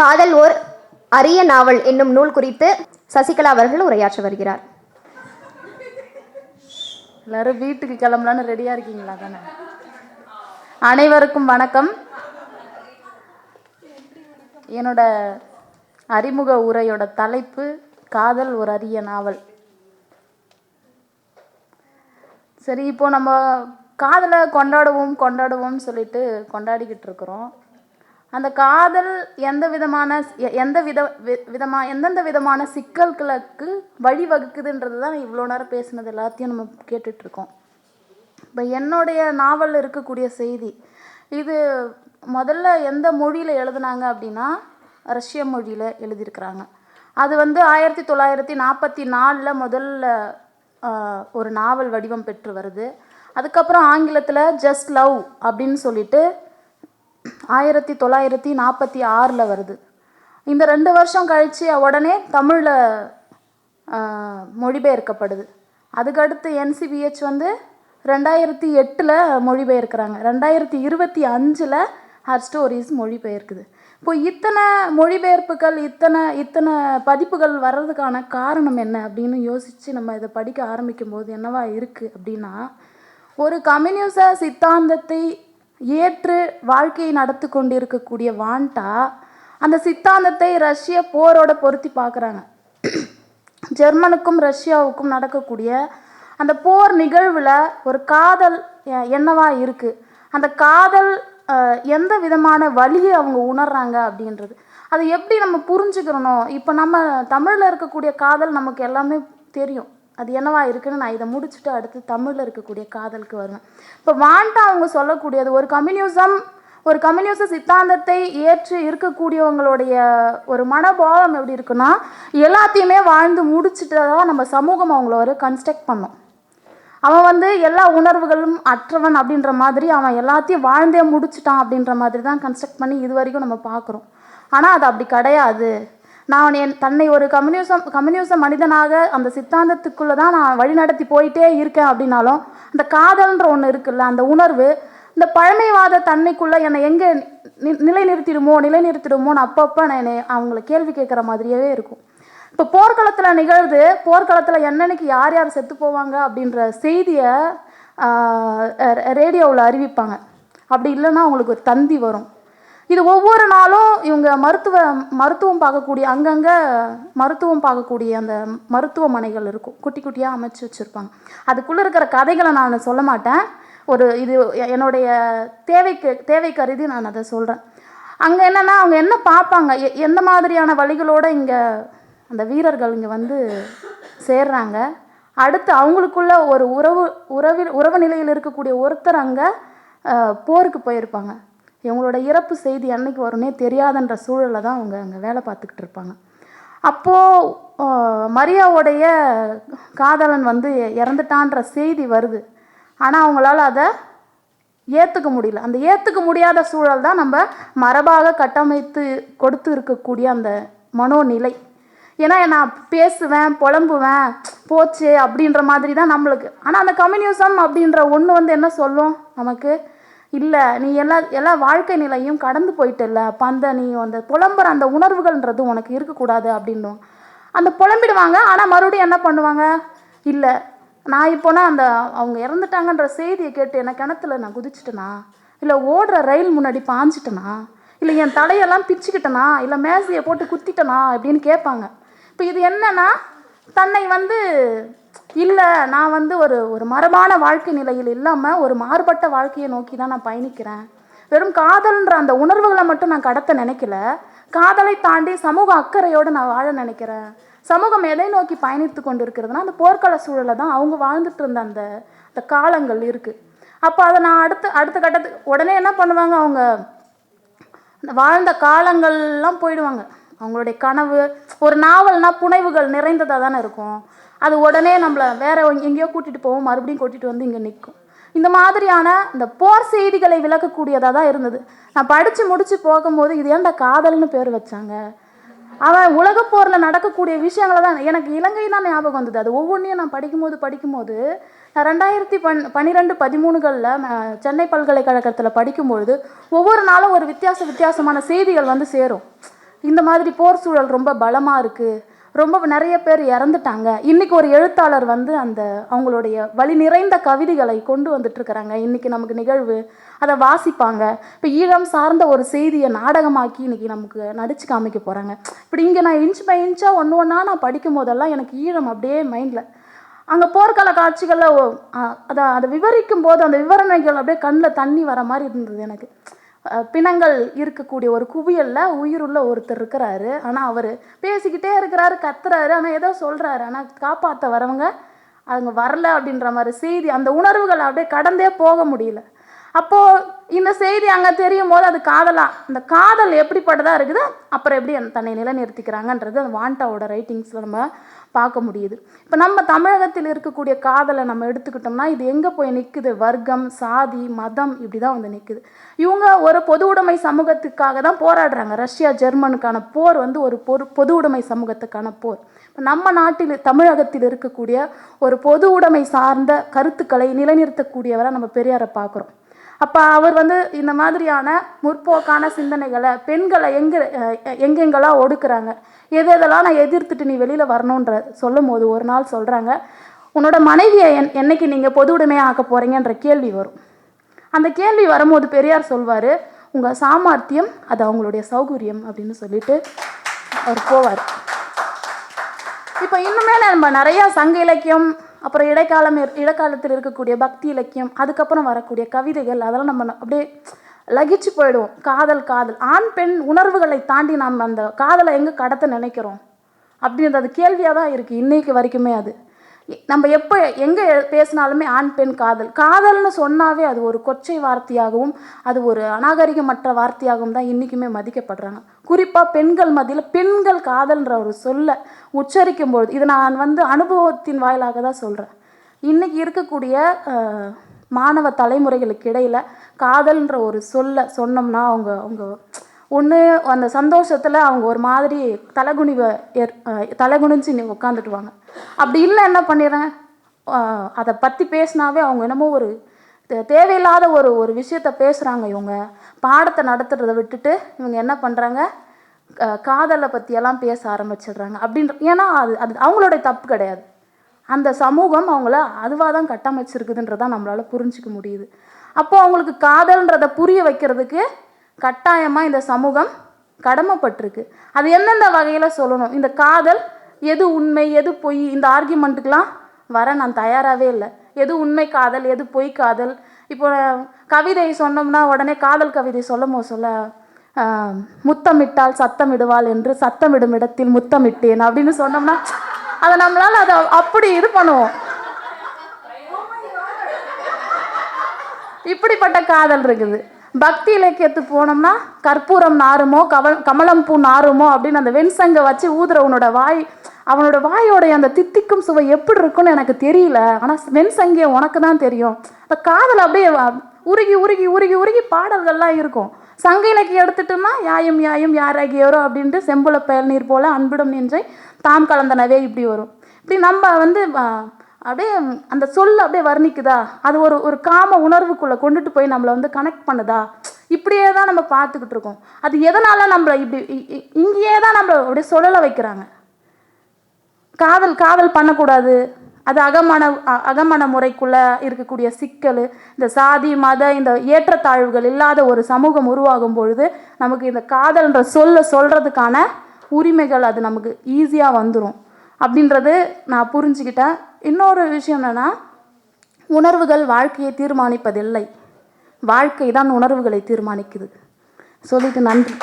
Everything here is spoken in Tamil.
காதல் ஓர் அரிய நாவல் என்னும் நூல் குறித்து சசிகலா அவர்கள் உரையாற்ற வருகிறார். எல்லாரும் வீட்டுக்கு கிளம்பலான்னு ரெடியாக இருக்கீங்களா? தானே அனைவருக்கும் வணக்கம். என்னோட அறிமுக உரையோட தலைப்பு காதல் ஒரு அரிய நாவல். சரி இப்போ நம்ம காதலை கொண்டாடுவோம் கொண்டாடுவோம்னு சொல்லிட்டு கொண்டாடிக்கிட்டு இருக்கிறோம். அந்த காதல் எந்த விதமான எந்த வித வி- எந்தெந்த விதமான சிக்கல்களுக்கு வழிவகுக்குதுன்றது தான் இவ்வளோ நேரம் பேசுனது எல்லாத்தையும் நம்ம கேட்டுட்ருக்கோம். இப்போ என்னுடைய நாவலில் இருக்கக்கூடிய செய்தி இது முதல்ல எந்த மொழியில் எழுதுனாங்க அப்படின்னா ரஷ்ய மொழியில் எழுதியிருக்கிறாங்க. அது வந்து ஆயிரத்தி தொள்ளாயிரத்தி நாற்பத்தி நாலில் முதல்ல ஒரு நாவல் வடிவம் பெற்று வருது. அதுக்கப்புறம் ஆங்கிலத்தில் ஜஸ்ட் லவ் அப்படின்னு சொல்லிட்டு ஆயிரத்தி தொள்ளாயிரத்தி நாற்பத்தி ஆறில் வருது. இந்த ரெண்டு வருஷம் கழித்து உடனே தமிழில் மொழிபெயர்க்கப்படுது. அதுக்கடுத்து என்சிபிஹெச் வந்து ரெண்டாயிரத்தி எட்டில் மொழிபெயர்க்கிறாங்க. ரெண்டாயிரத்தி இருபத்தி அஞ்சில் ஹர் ஸ்டோரிஸ் மொழிபெயர்க்குது. இப்போ இத்தனை மொழிபெயர்ப்புகள் இத்தனை இத்தனை பதிப்புகள் வர்றதுக்கான காரணம் என்ன அப்படின்னு யோசித்து நம்ம இதை படிக்க ஆரம்பிக்கும் போது என்னவா இருக்குது அப்படின்னா ஒரு கம்யூனிச சித்தாந்தத்தை ஏற்று வாழ்க்கையை நடத்தி கொண்டிருக்கக்கூடிய வாண்டா அந்த சித்தாந்தத்தை ரஷ்ய போரோட பொருத்தி பார்க்குறாங்க. ஜெர்மனுக்கும் ரஷ்யாவுக்கும் நடக்கக்கூடிய அந்த போர் நிகழ்வில் ஒரு காதல் என்னவாக என்னவா இருக்குது அந்த காதல் எந்த விதமான வழியை அவங்க உணர்றாங்க அப்படின்றது. அதை எப்படி நம்ம புரிஞ்சுக்கிறணும் இப்போ நம்ம தமிழில் இருக்கக்கூடிய காதல் நமக்கு எல்லாமே தெரியும். அது என்னவா இருக்குன்னு நான் இதை முடிச்சுட்டு அடுத்து தமிழில் இருக்கக்கூடிய காதலுக்கு வருவேன் இப்போ வாண்டா அவங்க சொல்லக்கூடியது ஒரு கம்யூனிசம் ஒரு கம்யூனிச சித்தாந்தத்தை ஏற்று இருக்கக்கூடியவங்களுடைய ஒரு மனபாவம் எப்படி இருக்குன்னா எல்லாத்தையுமே வாழ்ந்து முடிச்சுட்டு தான் நம்ம சமூகம் அவங்கள ஒரு கன்ஸ்ட்ரக்ட் பண்ணும். அவன் வந்து எல்லா உணர்வுகளும் அற்றவன் அப்படின்ற மாதிரி அவன் எல்லாத்தையும் வாழ்ந்தே முடிச்சிட்டான் அப்படின்ற மாதிரி தான் கன்ஸ்ட்ரக்ட் பண்ணி இது வரைக்கும் நம்ம பார்க்குறோம். ஆனால் அது அப்படி கிடையாது. நான் என் தன்னை ஒரு கம்யூனிசம் கம்யூனிச மனிதனாக அந்த சித்தாந்தத்துக்குள்ளே தான் நான் வழிநடத்தி போயிட்டே இருக்கேன் அப்படின்னாலும் அந்த காதல்ன்ற ஒன்று இருக்குல்ல அந்த உணர்வு இந்த பழமைவாத தன்மைக்குள்ளே என்னை எங்கே நிலைநிறுத்திடுமோ நிலைநிறுத்திடுமோன்னு அப்பப்போ நான் என்னை அவங்கள கேள்வி கேட்குற மாதிரியே இருக்கும். இப்போ போர்க்களத்தில் நிகழ்து போர்க்களத்தில் என்னன்னைக்கு யார் யார் செத்து போவாங்க அப்படின்ற செய்தியை ரேடியோவில் அறிவிப்பாங்க. அப்படி இல்லைன்னா அவங்களுக்கு ஒரு தந்தி வரும். இது ஒவ்வொரு நாளும் இவங்க மருத்துவ மருத்துவம் பார்க்கக்கூடிய அங்கங்கே மருத்துவம் பார்க்கக்கூடிய அந்த மருத்துவமனைகள் இருக்கும். குட்டி குட்டியாக அமைச்சு வச்சுருப்பாங்க. அதுக்குள்ளே இருக்கிற கதைகளை நான் சொல்ல மாட்டேன். ஒரு இது என்னுடைய தேவைக்கு தேவை கருதி நான் அதை சொல்கிறேன் அங்கே என்னென்னா அவங்க என்ன பார்ப்பாங்க? எ- எந்த மாதிரியான வழிகளோடு இங்கே அந்த வீரர்கள் இங்கே வந்து சேர்றாங்க? அடுத்து அவங்களுக்குள்ள ஒரு உறவு உறவில் உறவு நிலையில் இருக்கக்கூடிய ஒருத்தர் அங்கே போருக்கு போயிருப்பாங்க. இவங்களோட இறப்பு செய்தி என்னைக்கு வரும்னே தெரியாதுன்ற சூழலில் தான் அவங்க அங்கே வேலை பார்த்துக்கிட்டு இருப்பாங்க. அப்போது மரியாவுடைய காதலன் வந்து இறந்துட்டான்ற செய்தி வருது. ஆனால் அவங்களால அதை ஏற்றுக்க முடியல. அந்த ஏற்றுக்க முடியாத சூழல் தான் நம்ம மரபாக கட்டமைத்து கொடுத்து இருக்கக்கூடிய அந்த மனோநிலை. ஏன்னா நான் பேசுவேன் புலம்புவேன் போச்சு அப்படின்ற மாதிரி தான் நம்மளுக்கு. ஆனால் அந்த கம்யூனிசம் அப்படின்ற ஒன்று வந்து என்ன சொல்லும் நமக்கு? இல்லை நீ எல்லா எல்லா வாழ்க்கை நிலையும் கடந்து போயிட்டல அப்போ அந்த நீ அந்த புலம்புற அந்த உணர்வுகள்ன்றது உனக்கு இருக்கக்கூடாது அப்படின்னும். அந்த புலம்பிடுவாங்க. ஆனால் மறுபடியும் என்ன பண்ணுவாங்க? இல்லை நான் இப்போனா அந்த அவங்க இறந்துட்டாங்கன்ற செய்தியை கேட்டு என்ன கிணத்துல நான் குதிச்சிட்டேனா? இல்லை ஓடுற ரயில் முன்னாடி பாஞ்சிட்டேனா? இல்லை என் தலையெல்லாம் பிச்சுக்கிட்டேனா? இல்லை மேசையை போட்டு குத்திட்டேனா? அப்படின்னு கேட்பாங்க. இப்போ இது என்னன்னா தன்னை வந்து இல்லை நான் வந்து ஒரு ஒரு மரபான வாழ்க்கை நிலையில் இல்லாமல் ஒரு மாறுபட்ட வாழ்க்கையை நோக்கி தான் நான் பயணிக்கிறேன். வெறும் காதல்ன்ற அந்த உணர்வுகளை மட்டும் நான் கடத்த நினைக்கல. காதலை தாண்டி சமூக அக்கறையோடு நான் வாழ நினைக்கிறேன். சமூகம் எதை நோக்கி பயணித்து கொண்டு இருக்கிறதுனா அந்த போர்க்கள சூழலை தான் அவங்க வாழ்ந்துட்டு இருந்த அந்த அந்த காலங்கள் இருக்குது அப்போ அதை நான் அடுத்த அடுத்த கட்டத்துக்கு உடனே என்ன பண்ணுவாங்க அவங்க? வாழ்ந்த காலங்கள்லாம் போயிடுவாங்க. அவங்களுடைய கனவு ஒரு நாவல்னா புனைவுகள் நிறைந்ததாக தானே இருக்கும். அது உடனே நம்மளை வேற எங்கேயோ கூட்டிகிட்டு போவோம் மறுபடியும் கூட்டிகிட்டு வந்து இங்கே நிற்கும் இந்த மாதிரியான இந்த போர் செய்திகளை விளக்கக்கூடியதாக தான் இருந்தது. நான் படித்து முடித்து போகும்போது இது ஏன்டா காதல்னு பேர் வச்சாங்க? அவன் உலக போரில் நடக்கக்கூடிய விஷயங்களை தான் எனக்கு இலங்கை தான் ஞாபகம் வந்தது. அது ஒவ்வொன்றையும் நான் படிக்கும்போது படிக்கும்போது நான் ரெண்டாயிரத்தி பன் பன்னிரெண்டு பதிமூணுகளில் சென்னை பல்கலைக்கழகத்தில் படிக்கும்பொழுது ஒவ்வொரு நாளும் ஒரு வித்தியாச வித்தியாசமான செய்திகள் வந்து சேரும். இந்த மாதிரி போர் சூழல் ரொம்ப பலமாக இருக்குது ரொம்ப நிறைய பேர் இறந்துட்டாங்க. இன்னைக்கு ஒரு எழுத்தாளர் வந்து அந்த அவங்களுடைய வழி நிறைந்த கவிதைகளை கொண்டு வந்துட்டு இருக்கிறாங்க. இன்னைக்கு நமக்கு நிகழ்வு அதை வாசிப்பாங்க. இப்போ ஈழம் சார்ந்த ஒரு செய்தியை நாடகமாக்கி இன்னைக்கு நமக்கு நடிச்சு காமிக்க போகிறாங்க இப்படி இங்கே நான் இன்ச் பை இன்ச்சாக ஒன்று ஒன்றா நான் படிக்கும் போதெல்லாம் எனக்கு ஈழம் அப்படியே மைண்டில் அங்கே போர்க்கால காட்சிகளில் அதை அதை விவரிக்கும் போது அந்த விவரணைகள் அப்படியே கண்ணில் தண்ணி வர மாதிரி இருந்தது எனக்கு. பிணங்கள் இருக்கக்கூடிய ஒரு குவியலில் உயிருள்ள ஒருத்தர் இருக்கிறாரு. ஆனால் அவர் பேசிக்கிட்டே இருக்கிறாரு கத்துறாரு. ஆனால் ஏதோ சொல்கிறாரு ஆனால் காப்பாற்ற வரவங்க அவங்க வரல அப்படின்ற மாதிரி செய்தி அந்த உணர்வுகள் அப்படியே கடந்தே போக முடியல. அப்போது இந்த செய்தி அங்கே தெரியும் போது அது காதலா அந்த காதல் எப்படிப்பட்டதாக இருக்குது அப்புறம் எப்படி தன்னை நிலைநிறுத்திக்கிறாங்கன்றது அந்த வாண்டாவோட ரைட்டிங்ஸில் நம்ம பார்க்க முடியுது. இப்போ நம்ம தமிழகத்தில் இருக்கக்கூடிய காதலை நம்ம எடுத்துக்கிட்டோம்னா இது எங்கே போய் நிற்குது வர்க்கம் சாதி மதம் இப்படி தான் வந்து நிற்குது இவங்க ஒரு பொது உடைமை சமூகத்துக்காக தான் போராடுறாங்க. ரஷ்யா ஜெர்மனுக்கான போர் வந்து ஒரு பொரு பொது உடைமை சமூகத்துக்கான போர். இப்போ நம்ம நாட்டில் தமிழகத்தில் இருக்கக்கூடிய ஒரு பொது உடைமை சார்ந்த கருத்துக்களை நிலைநிறுத்தக்கூடியவரை நம்ம பெரியாரை பார்க்குறோம். அப்போ அவர் வந்து இந்த மாதிரியான முற்போக்கான சிந்தனைகளை பெண்களை எங்கே எங்கெங்கெல்லாம் ஒடுக்குறாங்க? எது எதெல்லாம் நான் எதிர்த்துட்டு நீ வெளியில் வரணுன்ற சொல்லும் போது ஒரு நாள் சொல்கிறாங்க உன்னோட மனைவியை என் என்னைக்கு நீங்கள் பொது உடைமையாக ஆக்க போகிறீங்கன்ற கேள்வி வரும். அந்த கேள்வி வரும்போது பெரியார் சொல்வார் உங்கள் சாமர்த்தியம் அது அவங்களுடைய சௌகரியம் அப்படின்னு சொல்லிட்டு அவர் போவார். இப்போ இன்னுமே நம்ம நிறையா சங்க இலக்கியம் அப்புறம் இடைக்காலம் இடைக்காலத்தில் இருக்கக்கூடிய பக்தி இலக்கியம் அதுக்கப்புறம் வரக்கூடிய கவிதைகள் அதெல்லாம் நம்ம அப்படியே லகிச்சு போயிடுவோம். காதல் காதல். ஆண் பெண் உணர்வுகளை தாண்டி நம்ம அந்த காதலை எங்கே கடத்த நினைக்கிறோம்? அப்படின்றது அது கேள்வியாக தான் இருக்குது இன்னைக்கு வரைக்குமே அது. நம்ம எப்போ எங்கே பேசினாலுமே ஆண் பெண் காதல். காதல்னு சொன்னாவே அது ஒரு கொச்சை வார்த்தையாகவும் அது ஒரு அநாகரிகமற்ற வார்த்தையாகவும் தான் இன்றைக்குமே மதிக்கப்படுறாங்க. குறிப்பாக பெண்கள் மத்தியில் பெண்கள் காதல்ன்ற ஒரு சொல்லை உச்சரிக்கும் பொழுது இது நான் வந்து அனுபவத்தின் வாயிலாக தான் சொல்கிறேன் இன்றைக்கி இருக்கக்கூடிய மாணவ தலைமுறைகளுக்கு இடையில் காதல்ன்ற ஒரு சொல்லை சொன்னோம்னா அவங்க அவங்க ஒன்று அந்த சந்தோஷத்தில் அவங்க ஒரு மாதிரி தலைகுனிவை ஏற் அஹ் தலைகுனிஞ்சு நீ உட்காந்துட்டுவாங்க அப்படி இல்லை என்ன பண்ணிடுறேன் அதை பற்றி பேசினாவே அவங்க என்னமோ ஒரு தேவையில்லாத ஒரு ஒரு விஷயத்த பேசுகிறாங்க இவங்க. பாடத்தை நடத்துகிறத விட்டுட்டு இவங்க என்ன பண்ணுறாங்க காதலை பற்றியெல்லாம் பேச ஆரம்பிச்சிடுறாங்க. அப்படின்ற ஏன்னா அது அது அவங்களுடைய தப்பு கிடையாது. அந்த சமூகம் அவங்கள அதுவாக தான் கட்டமைச்சிருக்குதுன்றதான் நம்மளால் புரிஞ்சிக்க முடியுது. அப்போது அவங்களுக்கு காதல்ன்றதை புரிய வைக்கிறதுக்கு கட்டாயமாக இந்த சமூகம் கடமைப்பட்டிருக்கு. அது எந்தெந்த வகையில் சொல்லணும்? இந்த காதல் எது உண்மை எது பொய் இந்த ஆர்கியூமெண்ட்டுக்கெலாம் வர நான் தயாராகவே இல்லை. எது உண்மை காதல் எது பொய் காதல்? இப்போ கவிதை சொன்னோம்னா உடனே காதல் கவிதை சொல்லும் போது சொல்ல முத்தமிட்டால் சத்தமிடுவாள் என்று சத்தமிடும் இடத்தில் முத்தமிட்டேன் அப்படின்னு சொன்னோம்னா அதை நம்மளால் அதை அப்படி இது பண்ணுவோம். இப்படிப்பட்ட காதல் இருக்குது. பக்தி இலக்கியத்துக்கு போனோம்னா கற்பூரம் நாருமோ கவல் கமலம் பூ நாருமோ அப்படின்னு அந்த வெண்சங்கை வச்சு ஊதுறவனோட வாய் அவனோட வாயோடைய அந்த தித்திக்கும் சுவை எப்படி இருக்கும்னு எனக்கு தெரியல. ஆனால் வெண் வெண்சங்கே உனக்கு தான் தெரியும். அந்த காதல் அப்படியே உருகி உருகி உருகி உருகி பாடல்கள்லாம் இருக்கும். சங்க இலக்கியம் எடுத்துட்டோம்னா யாயும் யாயும் யாராகியோரோ அப்படின்ட்டு செம்புல பயல் நீர் போல அன்பிடும் நின்றை தாம் கலந்தனவே இப்படி வரும். இப்படி நம்ம வந்து அப்படியே அந்த சொல் அப்படியே வர்ணிக்குதா? அது ஒரு ஒரு காம உணர்வுக்குள்ளே கொண்டுட்டு போய் நம்மளை வந்து கனெக்ட் பண்ணுதா? இப்படியே தான் நம்ம பார்த்துக்கிட்டு இருக்கோம். அது எதனால் நம்மளை இப்படி இ- இ- இங்கேயே தான் நம்மளை அப்படியே சொல்லலை வைக்கிறாங்க. காதல் காதல் பண்ணக்கூடாது. அது அகமன அ- அகமன முறைக்குள்ளே இருக்கக்கூடிய சிக்கல் இந்த சாதி மத இந்த ஏற்றத்தாழ்வுகள் இல்லாத ஒரு சமூகம் உருவாகும் பொழுது நமக்கு இந்த காதல்ன்ற சொல்ல சொல்கிறதுக்கான உரிமைகள் அது நமக்கு ஈஸியாக வந்துடும் அப்படின்றது நான் புரிஞ்சுக்கிட்டேன். இன்னொரு விஷயம் என்னென்னா உணர்வுகள் வாழ்க்கையை தீர்மானிப்பதில்லை. வாழ்க்கை தான் உணர்வுகளை தீர்மானிக்குது. சொல்லிட்டு நன்றி.